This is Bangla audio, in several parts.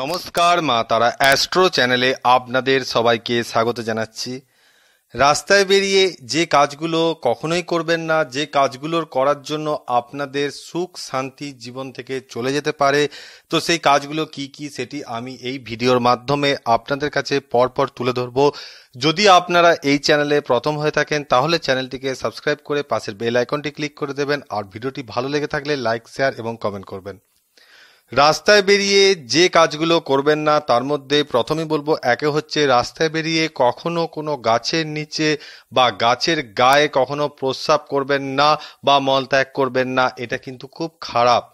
নমস্কার, মা তারা অ্যাস্ট্রো চ্যানেলে আপনাদের সবাইকে স্বাগত জানাচ্ছি। রাস্তায় বেরিয়ে যে কাজগুলো কখনোই করবেন না, যে কাজগুলোর করার জন্য আপনাদের সুখ, শান্তি জীবন থেকে চলে যেতে পারে, তো সেই কাজগুলো কি কি সেটি আমি এই ভিডিওর মাধ্যমে আপনাদের কাছে পরপর তুলে ধরবো। যদি আপনারা এই চ্যানেলে প্রথম হয়ে থাকেন, তাহলে চ্যানেলটিকে সাবস্ক্রাইব করে পাশের বেল আইকনটি ক্লিক করে দেবেন, আর ভিডিওটি ভালো লেগে থাকলে লাইক, শেয়ার এবং কমেন্ট করবেন। রাস্তায় বেরিয়ে যে কাজগুলো করবেন না, তার মধ্যে প্রথমে বলব, একে হচ্ছে রাস্তায় বেরিয়ে কখনো কোনো গাছের নিচে বা গাছের গায়ে কখনো প্রস্রাব করবেন না বা মলত্যাগ করবেন না, এটা কিন্তু খুব খারাপ।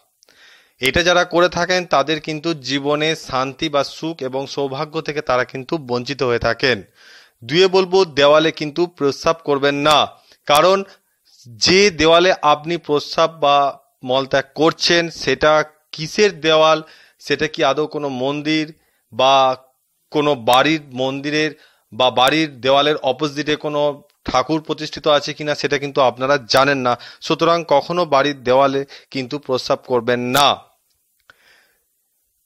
এটা যারা করে থাকেন, তাদের কিন্তু জীবনে শান্তি বা সুখ এবং সৌভাগ্য থেকে তারা কিন্তু বঞ্চিত হয়ে থাকেন। দুয়ে বলব, দেওয়ালে কিন্তু প্রস্রাব করবেন না। কারণ যে দেওয়ালে আপনি প্রস্রাব বা মলত্যাগ করছেন, সেটা কিসের দেওয়াল? সেটা কি আদৌ কোনো মন্দির বা কোনো বাড়ির মন্দিরের বা বাড়ির দেওয়ালের অপোজিটে কোনো ঠাকুর প্রতিষ্ঠিত আছে কিনা সেটা কিন্তু আপনারা জানেন না। সুতরাং কখনো বাড়ির দেওয়ালে কিন্তু প্রস্রাব করবেন না।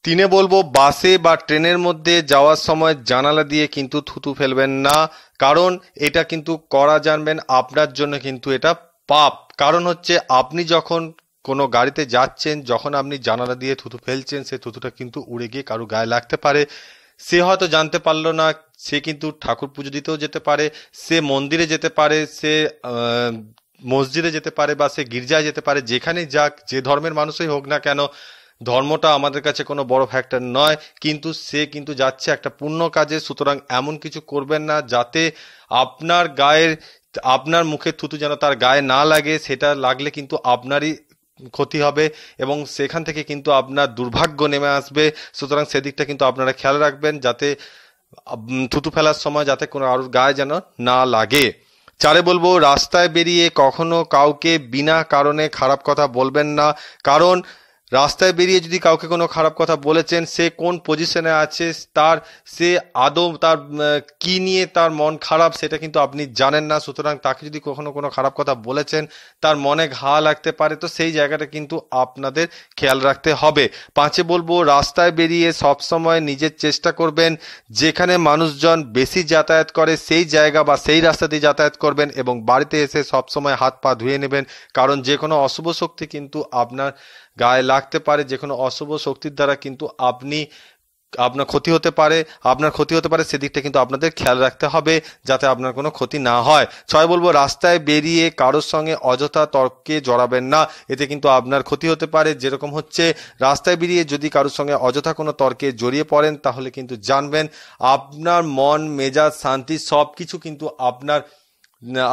তিনে বলব, বাসে বা ট্রেনের মধ্যে যাওয়ার সময় জানালা দিয়ে কিন্তু থুতু ফেলবেন না। কারণ এটা কিন্তু করা জানবেন, আপনার জন্য কিন্তু এটা পাপ। কারণ হচ্ছে আপনি যখন কোনো গাড়িতে যাচ্ছেন, যখন আপনি জানালা দিয়ে থুতু ফেলছেন, সে থুতুটা কিন্তু উড়ে গিয়ে কারও গায়ে লাগতে পারে। সে হয়তো জানতে পারল না, সে কিন্তু ঠাকুর পুজো দিতেও যেতে পারে, সে মন্দিরে যেতে পারে, সে মসজিদে যেতে পারে বা সে গির্জায় যেতে পারে, যেখানে যাক, যে ধর্মের মানুষই হোক না কেন, ধর্মটা আমাদের কাছে কোনো বড় ফ্যাক্টর নয়। কিন্তু সে কিন্তু যাচ্ছে একটা পূর্ণ কাজে, সুতরাং এমন কিছু করবেন না যাতে আপনার গায়ের, আপনার মুখে থুতু যেন তার গায়ে না লাগে, সেটা লাগলে কিন্তু আপনারই ক্ষতি হবে এবং সেখান থেকে কিন্তু আপনার দুর্ভাগ্য নেমে আসবে। সুতরাং সেদিকটা কিন্তু আপনারা খেয়াল রাখবেন যাতে থুতু ফেলার সময় যাতে কোনো আরুর গায়ে যেন না লাগে। চারে বলব, রাস্তায় বেরিয়ে কখনো কাউকে বিনা কারণে খারাপ কথা বলবেন না। কারণ রাস্তায় বেরিয়ে যদি কাউকে কোনো খারাপ কথা বলেছেন, সে কোন পজিশনে আছে, তার, সে আদৌ তার কি নিয়ে তার মন খারাপ সেটা কিন্তু আপনি জানেন না। সুতরাং তাকে যদি কখনো কোনো খারাপ কথা বলেছেন, তার মনে ঘা লাগতে পারে। তো সেই জায়গাটা কিন্তু আপনাদের খেয়াল রাখতে হবে। পাঁচে বলব, রাস্তায় বেরিয়ে সবসময় নিজের চেষ্টা করবেন। যেখানে মানুষজন বেশি যাতায়াত করে, সেই জায়গা বা সেই রাস্তা দিয়ে যাতায়াত করবেন এবং বাড়িতে এসে সবসময় হাত পা ধুয়ে নেবেন। কারণ যে কোনো অশুভ শক্তি কিন্তু আপনার গায়ে লাগতে পারে, যে কোনো অশুভ শক্তির দ্বারা কিন্তু আপনি, আপনার ক্ষতি হতে পারে, আপনার ক্ষতি হতে পারে, সেদিকটা কিন্তু আপনাদের খেয়াল রাখতে হবে যাতে আপনার কোনো ক্ষতি না হয়। ছয় বলব, রাস্তায় বেরিয়ে কারোর সঙ্গে অযথা তর্কে জড়াবেন না, এতে কিন্তু আপনার ক্ষতি হতে পারে। যেরকম হচ্ছে, রাস্তায় বেরিয়ে যদি কারোর সঙ্গে অযথা কোনো তর্কে জড়িয়ে পড়েন, তাহলে কিন্তু জানবেন, আপনার মন, মেজাজ, শান্তি সব কিছু কিন্তু আপনার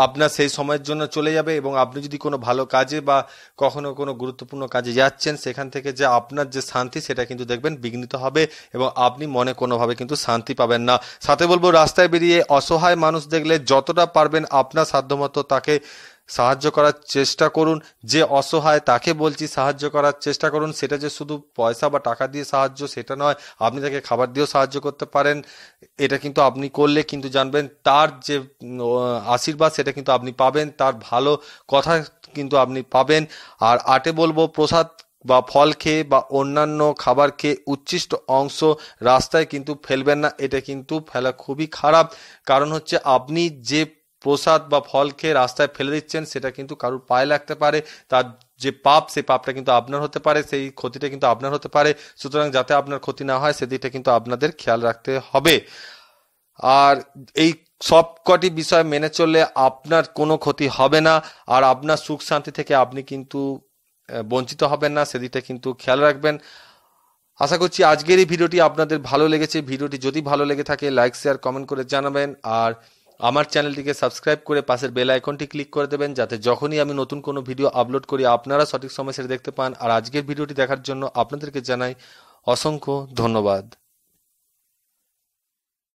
আপনার সেই সময়ের জন্য চলে যাবে এবং আপনি যদি কোনো ভালো কাজে বা কখনো কোনো গুরুত্বপূর্ণ কাজে যাচ্ছেন, সেখান থেকে যে আপনার যে শান্তি, সেটা কিন্তু দেখবেন বিঘ্নিত হবে এবং আপনি মনে কোনোভাবে কিন্তু শান্তি পাবেন না। সাথে বলব, রাস্তায় বেরিয়ে অসহায় মানুষ দেখলে যতটা পারবেন আপনার সাধ্যমতো তাকে সাহায্য করার চেষ্টা করুন। যে অসহায় তাকে বলছি, সাহায্য করার চেষ্টা করুন। সেটা যে শুধু পয়সা বা টাকা দিয়ে সাহায্য, সেটা নয়। আপনি তাকে খাবার দিয়েও সাহায্য করতে পারেন। এটা কিন্তু আপনি করলে কিন্তু জানবেন, তার যে আশীর্বাদ সেটা কিন্তু আপনি পাবেন, তার ভালো কথা কিন্তু আপনি পাবেন। আর আটে বলব, প্রসাদ বা ফল খেয়ে বা অন্যান্য খাবার খেয়ে উচ্ছিষ্ট অংশ রাস্তায় কিন্তু ফেলবেন না। এটা কিন্তু ফেলা খুবই খারাপ। কারণ হচ্ছে আপনি যে প্রসাদ বা ফল খেয়ে রাস্তায় ফেলে দিচ্ছেন, সেটা কিন্তু কারুর পায়ে লাগতে পারে। তার যে পাপ, সেই পাপটা কিন্তু আপনার হতে পারে, সেই ক্ষতিটা কিন্তু আপনার হতে পারে। সুতরাং যাতে আপনার ক্ষতি না হয়, সেদিকটা কিন্তু আপনাদের খেয়াল রাখতে হবে। আর এই সব কটি বিষয় মেনে চললে আপনার কোনো ক্ষতি হবে না, আর আপনার সুখ শান্তি থেকে আপনি কিন্তু বঞ্চিত হবেন না, সেদিকটা কিন্তু খেয়াল রাখবেন। আশা করছি আজকের এই ভিডিওটি আপনাদের ভালো লেগেছে। ভিডিওটি যদি ভালো লেগে থাকে, লাইক, শেয়ার, কমেন্ট করে জানাবেন। আর আমার চ্যানেলটিকে সাবস্ক্রাইব করে পাশের বেল আইকনটি ক্লিক করে দেবেন, যাতে যখনই আমি নতুন কোনো ভিডিও আপলোড করি, আপনারা সঠিক সময় সেটা দেখতে পান। আর আজকের ভিডিওটি দেখার জন্য আপনাদেরকে জানাই অসংখ্য ধন্যবাদ।